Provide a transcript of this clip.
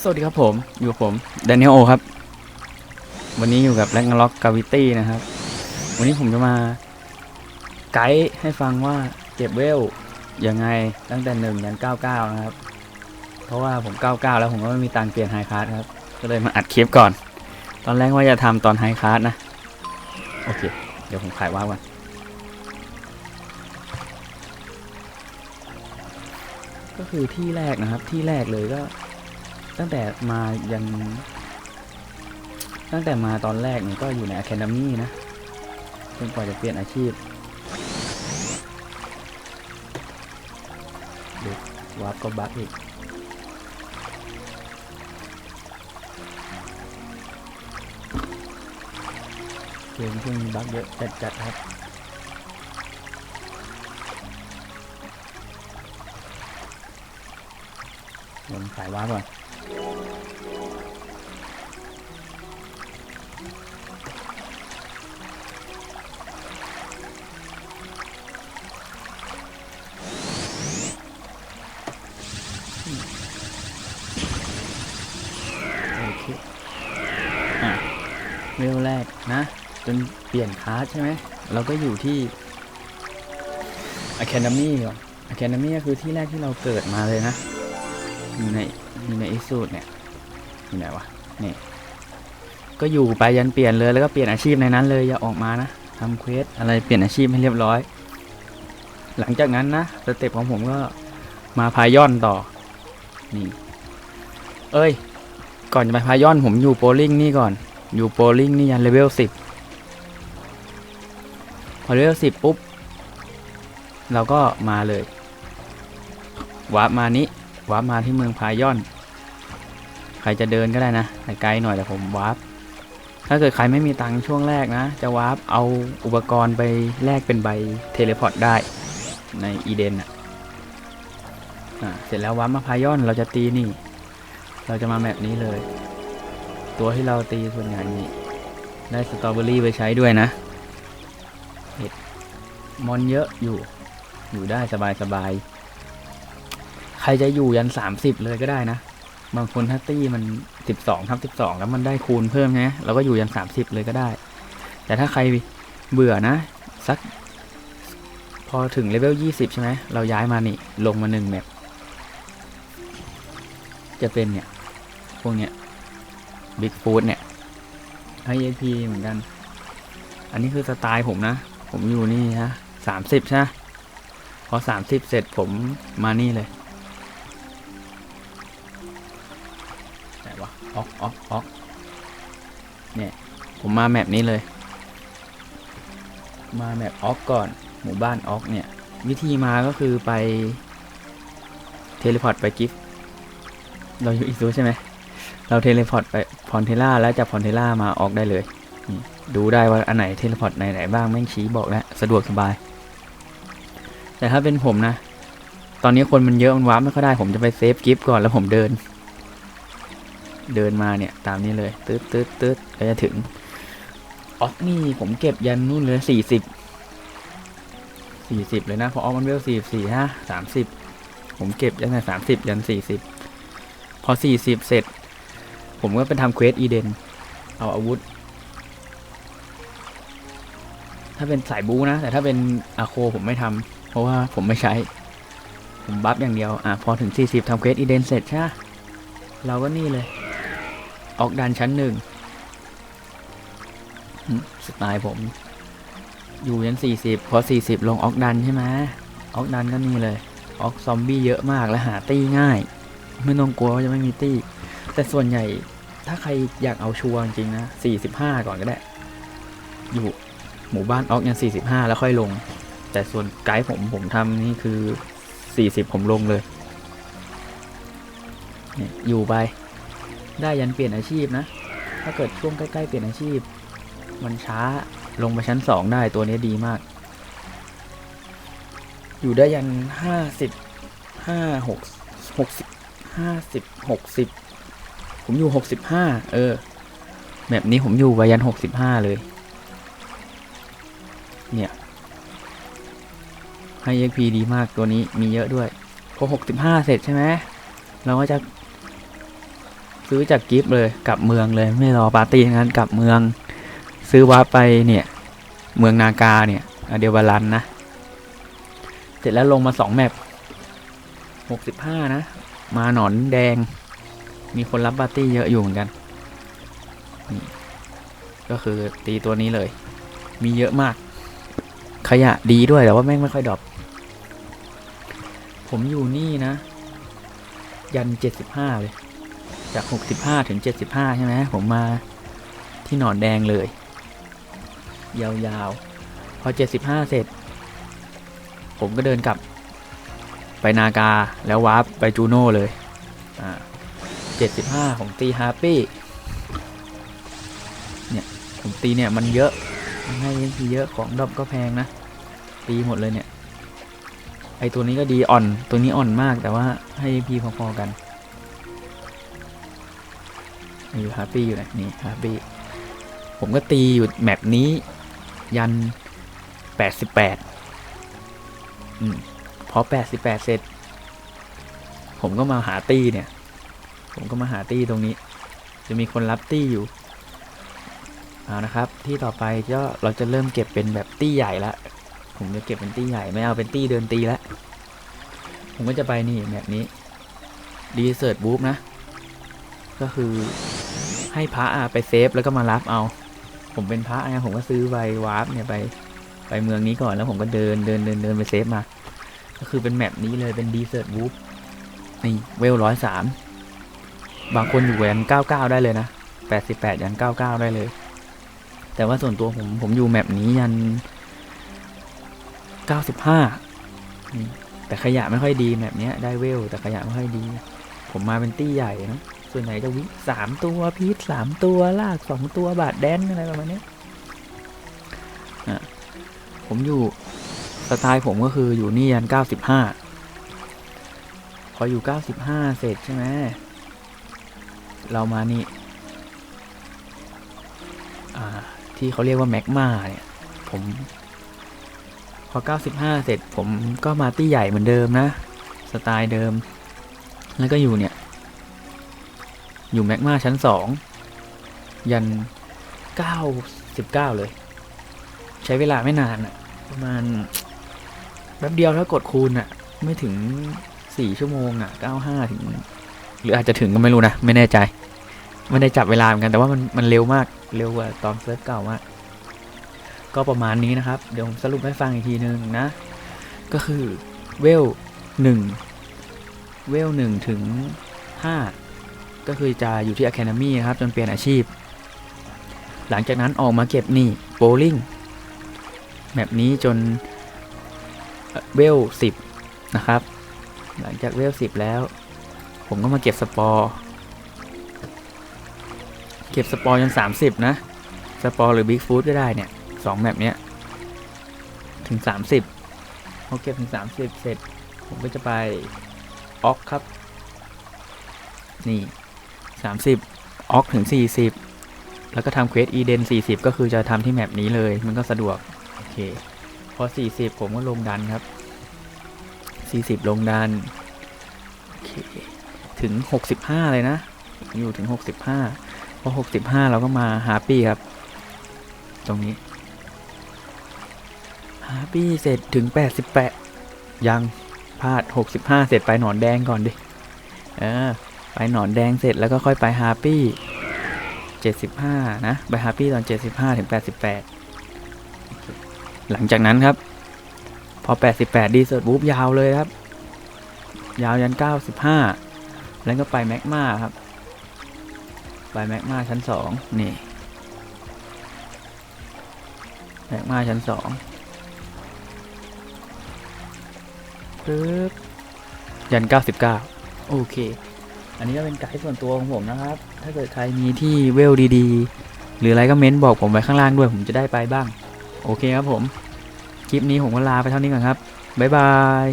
สวัสดีครับผม อยู่ผมแดเนียลโอครับ วันนี้อยู่กับแรงล็อกกาวิตี้นะครับ วันนี้ผมจะมา ไกด์ให้ฟังว่าเก็บเวลยังไงตั้งแต่หนึ่งยันเก้าเก้านะครับ เพราะว่าผมเก้าเก้าแล้วผมก็ไม่มีตังค์เปลี่ยนไฮคาร์ดครับ ก็เลยมาอัดคลิปก่อน ตอนแรกว่าจะทำตอนไฮคาร์ดนะ โอเค เดี๋ยวผมขายว้าก่อนก็คือที่แรกนะครับที่แรกเลยก็ ตั้งแต่มายันตั้งแต่มาตอนแรกเนี่ยก็อยู่ใน Academy นะจนกว่าจะเปลี่ยนอาชีพดูวาร์ปก็บักอีกเกมช่วงนี้บักเยอะจัดๆครับลงสายวาร์ปก่อน เคอะเวลแรกนะ จนเปลี่ยนคลาสใช่ไหม เราก็อยู่ที่ Academy ก่อน Academy ก็คือที่แรกที่เราเกิดมาเลยนะ อยู่ใน อยู่ในอิสูดเนี่ยอยู่ไหนวะนี่ก็อยู่ไปยันเปลี่ยนเลยแล้วก็เปลี่ยนอาชีพในนั้นเลยอย่าออกมานะทำเควสอะไรเปลี่ยนอาชีพให้เรียบร้อย หลังจากนั้นนะสเต็ปของผมก็มาพายอนต่อ นี่ เอ้ย ก่อนจะไปพายอนผมอยู่โปลิงนี่ก่อน อยู่โปลิงนี่ยันเลเวลสิบพอเลเวลสิบปุ๊บ เราก็มาเลย วาร์ปมานี้ วาร์ปมาที่เมืองพายอน ใครจะเดินก็ได้นะไกลหน่อยแต่ผมวาร์ปถ้าเกิดใครไม่มีตังค์ช่วงแรกนะ จะวาร์ปเอาอุปกรณ์ไปแลกเป็นใบเทเลพอร์ตได้ในอีเดนอะเสร็จแล้ววาร์ปมาพายอนเราจะตีนี่ เราจะมาแมปนี้เลย ตัวที่เราตีส่วนใหญ่นี่ได้สตรอเบอรี่ไปใช้ด้วยนะเห็ดมอนเยอะอยู่ อยู่ได้สบายๆใค รจะอยู่ยัน30เลยก็ได้นะ บางคนถ้าตี้มัน12ทับ12แล้วมันได้คูณเพิ่มใช่ไหมเราก็อยู่ยัน30เลยก็ได้ แต่ถ้าใครเบื่อนะ สัก พอถึงเลเวล20ใช่ไหมเราย้ายมานี่ ลงมาหนึ่งแมปจะเป็นเนี่ย พวกเนี้ยบิ๊กฟูดเนี่ย IAP เหมือนกัน อันนี้คือสไตล์ผมนะ ผมอยู่นี่ฮะสามสิบใช่พอสามสิบเสร็จผมมานี่เลย ออกออกออกเนี่ย ผมมาแมปนี้เลย มาแมปออกก่อน หมู่บ้านออกเนี่ย วิธีมาก็คือไป เทเลพอร์ตไปกิฟต์เราอยู่อีซูใช่ไหม เราเทเลพอร์ตไปพอนเทล่าแล้วจากพอนเทล่ามาออกได้เลย ดูได้ว่าอันไหนเทเลพอร์ตไหนๆบ้างแม่งชี้บอกแล้วสะดวกสบาย แต่ถ้าเป็นผมนะ ตอนนี้คนมันเยอะมันว้าไม่ค่อยได้ ผมจะไปเซฟกิฟต์ก่อนแล้วผมเดิน เดินมาเนี่ยตามนี้เลยตืดตืดตืดก็จะถึงออกนี่ผมเก็บยันนู่นเลยสี่สิบสี่สิบเลยนะพอออกมันเวลสี่สี่ฮะสามสิบผมเก็บยันแต่สามสิบยันสี่สิบพอสี่สิบเสร็จ ผมก็ไปทำเควสอีเดนเอาอาวุธ ถ้าเป็นสายบูนะ แต่ถ้าเป็นอาโคผมไม่ทำเพราะว่าผมไม่ใช้ ผมบัฟอย่างเดียวอะพอถึง40ทำเควสอีเดนเสร็จใช่เราก็นี่เลย ออกดันชั้นหนึ่งสไตล์ผม อยู่ยัน40พอ40ลงออกดันใช่ไหมออกดันก็นี่เลย ออกซอมบี้เยอะมากและหาตี้ง่าย ไม่ต้องกลัวว่าจะไม่มีตี้ แต่ส่วนใหญ่ถ้าใครอยากเอาชัวร์จริงนะ45ก่อนก็ได้ อยู่หมู่บ้านออกยัง45แล้วค่อยลง แต่ส่วนไกด์ผมผมทำนี่คือ40ผมลงเลยอยู่ไป ได้ยันเปลี่ยนอาชีพนะ ถ้าเกิดช่วงใกล้ๆเปลี่ยนอาชีพ มันช้าลงไปชั้น2ได้ตัวนี้ดีมาก อยู่ได้ยัน50 5 6 60 50 60ผมอยู่65เออแบบนี้ผมอยู่ไปยัน65เลย เนี่ยให้ XP ดีมากตัวนี้มีเยอะด้วย พอ65เสร็จใช่ไหมเราก็จะ ซื้อจากกิฟต์เลยกลับเมืองเลยไม่รอปาร์ตี้งนั้นกลับเมือง ซื้อวาร์ปไปเนี่ย เมืองนากาเนี่ยเดียวบาลันนะเสร็จแล้วลงมาสองแมปหกสิบห้านะ มาหนอนแดง มีคนรับปาร์ตี้เยอะอยู่เหมือนกันนี่ก็คือตีตัวนี้เลย มีเยอะมาก ขยะดีด้วยแต่ว่าแม่งไม่ค่อยดรอปผมอยู่นี่นะ ยันเจ็ดสิบห้าเลย จากหกสิบห้าถึงเจ็ดสิบห้าใช่ไหมผมมาที่หนอนแดงเลย ยาวๆ พอเจ็ดสิบห้าเสร็จ ผมก็เดินกลับ ไปนากาแล้ววาร์ปไปจูโน่เลยอ่าเจ็ดสิบห้าผมตีฮาร์ปี้เนี่ยผมตีเนี่ยมันเยอะมันให้ทีเยอะของดอปก็แพงนะ ตีหมดเลยเนี่ยไอตัวนี้ก็ดีอ่อนตัวนี้อ่อนมากแต่ว่าให้พีพอๆกัน อยู่ฮาร์ปี้อยู่ไหนนี่ฮาร์ปี้ผมก็ตีอยู่แมปนี้ ยันแปดสิบแปดอืมพอแปดสิบแปดเสร็จ ผมก็มาหาตี้เนี่ย ผมก็มาหาตี้ตรงนี้ จะมีคนรับตี้อยู่เอานะครับ ที่ต่อไปก็เราจะเริ่มเก็บเป็นแบบตี้ใหญ่ละผมจะเก็บเป็นตี้ใหญ่ไม่เอาเป็นตี้เดินตีล้วผมก็จะไปนี่แบบนี้ดีเซิร์ตบูฟนะ ก็คือ ให้พระอะไปเซฟแล้วก็มารับเอา ผมเป็นพระไงผมก็ซื้อใบวาร์ปเนี่ยไปไปเมืองนี้ก่อนแล้วผมก็เดินเดินเดินเดินไปเซฟมา ก็คือเป็นแมปนี้เลยเป็นดีเซิร์ตบูฟนี่เวลร้อยสามบางคนอยู่แหวนเก้าเก้าได้เลยนะแปดสิบแปดยันเก้าเก้าได้เลย แต่ว่าส่วนตัวผมผมอยู่แมปนี้ยันเก้าสิบห้าแต่ขยะไม่ค่อยดีแมปเนี้ยได้เวล แต่ขยะไม่ค่อยดี ผมมาเป็นตี้ใหญ่นะ ส่วนไหนจะวิสามตัวพีทสามตัวลากสองตัวบาดแดนอะไรประมาณนี้ผมอยู่สไตล์ผมก็คืออยู่นี่ยันเก้าสิบห้าพออยู่เก้าสิบห้าเสร็จใช่ไหมเรามานี่ที่เขาเรียกว่าแมกมาเนี่ย ผม พอ 95 เสร็จผมก็มาตี้ใหญ่เหมือนเดิมนะ สไตล์เดิม แล้วก็อยู่เนี่ย อยู่แมกมาชั้น2ยัน99เลย ใช้เวลาไม่นานอะประมาณแป๊บเดียวถ้ากดคูณอะไม่ถึง4ชั่วโมงอะ95ถึง หรืออาจจะถึงก็ไม่รู้นะ ไม่แน่ใจ ไม่ได้จับเวลาเหมือนกันแต่ว่ามันมันเร็วมากเร็วกว่าตอนเซิร์ฟเก่ามากก็ประมาณนี้นะครับ เดี๋ยวผมสรุปให้ฟังอีกทีนึงนะ ก็คือเวลหนึ่งเวลหนึ่งถึงห้า ก็คือจะอยู่ที่ Academy นะครับจนเปลี่ยนอาชีพ หลังจากนั้นออกมาเก็บนี่โบลิ่งแบบนี้จนเวลสิบนะครับ หลังจากเวลสิบแล้ว ผมก็มาเก็บสปอร์เก็บสปอร์จนสามสิบนะ สปอร์หรือบิ๊กฟูดก็ได้เนี่ยสองแบบเนี้ยถึงสามสิบพอเก็บถึงสามสิบเสร็จ ผมก็จะไปออกครับ นี่ สามสิบออกถึงสี่สิบแล้วก็ทำเควสอีเดนสี่สิบก็คือจะทำที่แมปนี้เลย มันก็สะดวก โอเค พอสี่สิบผมก็ลงดันครับสี่สิบลงดัน โอเค ถึงหกสิบห้าเลยนะ อยู่ถึงหกสิบห้าพอหกสิบห้าเราก็มาฮาปี้ครับ ตรงนี้ฮาปี้เสร็จถึงแปดสิบแปดยังพลาดหกสิบห้าเสร็จไปหนอนแดงก่อนดิ เออ ไปหนอนแดงเสร็จแล้วก็ค่อยไปฮาปี้เจ็ดสิบห้านะ ไปฮาปี้ตอนเจ็ดสิบห้าถึงแปดสิบแปดหลังจากนั้นครับ พอแปดสิบแปดดีเซิร์ตบูฟยาวเลยครับ ยาวยันเก้าสิบห้าแล้วก็ไปแมกมาครับ ไปแมกมาชั้นสองนี่แมกมาชั้นสองปึ๊บยัน 99 โอเค อันนี้ก็เป็นไกด์ส่วนตัวของผมนะครับ ถ้าเกิดใครมีที่เวลดีๆ หรืออะไรก็เม้นบอกผมไว้ข้างล่างด้วยผมจะได้ไปบ้าง โอเคครับผม คลิปนี้ผมก็ลาไปเท่านี้ก่อนครับ บ๊ายบาย